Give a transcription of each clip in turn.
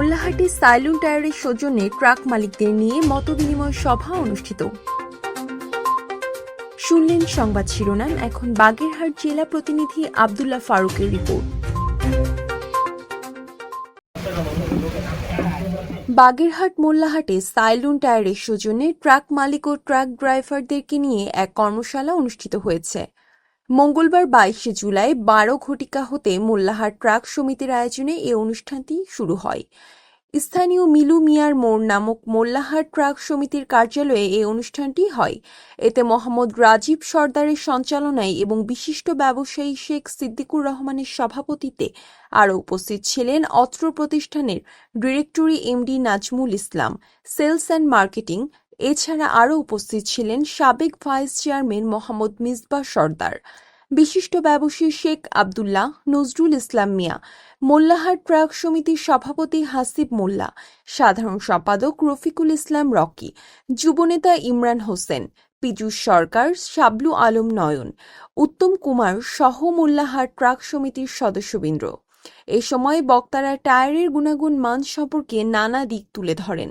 মোল্লাহাটি সাইলুন টায়ারের সৌজন্যে ট্রাক মালিকদের নিয়ে মতবিনিময় সভা অনুষ্ঠিত। শুনলেন সংবাদ শিরোনাম, এখন বাগেরহাট জেলা প্রতিনিধি আবদুল্লাহ ফারুকের রিপোর্ট। বাগেরহাট মোল্লাহাটে সাইলুন টায়ারের সৌজন্যে ট্রাক মালিক ও ট্রাক ড্রাইভারদেরকে নিয়ে এক কর্মশালা অনুষ্ঠিত হয়েছে। মঙ্গলবার বাইশে জুলাই বারো ঘটিকা হতে মোল্লাহাট ট্রাক সমিতির আয়োজনে এ অনুষ্ঠানটি শুরু হয়। স্থানীয় মিলু মিয়ার মোড় নামক মোল্লাহাট ট্রাক সমিতির কার্যালয়ে এই অনুষ্ঠানটি হয়। এতে মোহাম্মদ রাজীব সর্দারের সঞ্চালনায় এবং বিশিষ্ট ব্যবসায়ী শেখ সিদ্দিকুর রহমানের সভাপতিত্বে আরও উপস্থিত ছিলেন অত্র প্রতিষ্ঠানের directory MD Nazmul Islam, sales and marketing, এছাড়া আরও উপস্থিত ছিলেন সাবেক ভাইস চেয়ারম্যান মোহাম্মদ মিসবা সর্দার। বিশিষ্ট ব্যবসায়ী শেখ আবদুল্লাহ নজরুল ইসলাম মিয়া মোল্লাহাট ট্রাক সমিতির সভাপতি হাসিব মোল্লা, সাধারণ সম্পাদক রফিকুল ইসলাম রকি, যুবনেতা ইমরান হোসেন, পীযূষ সরকার, শাবলু আলম নয়ন, উত্তম কুমার সহ মোল্লাহাট ট্রাক সমিতির সদস্যবৃন্দ। এ সময় বক্তারা টায়ারের গুণাগুণ মান সম্পর্কে নানা দিক তুলে ধরেন।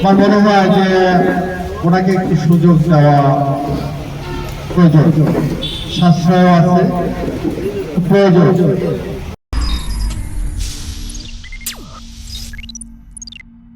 আমার মনে হয় যে ওনাকে একটু সুযোগ দেওয়া প্রয়োজন। সাশ্রয় আছে প্রয়োজন।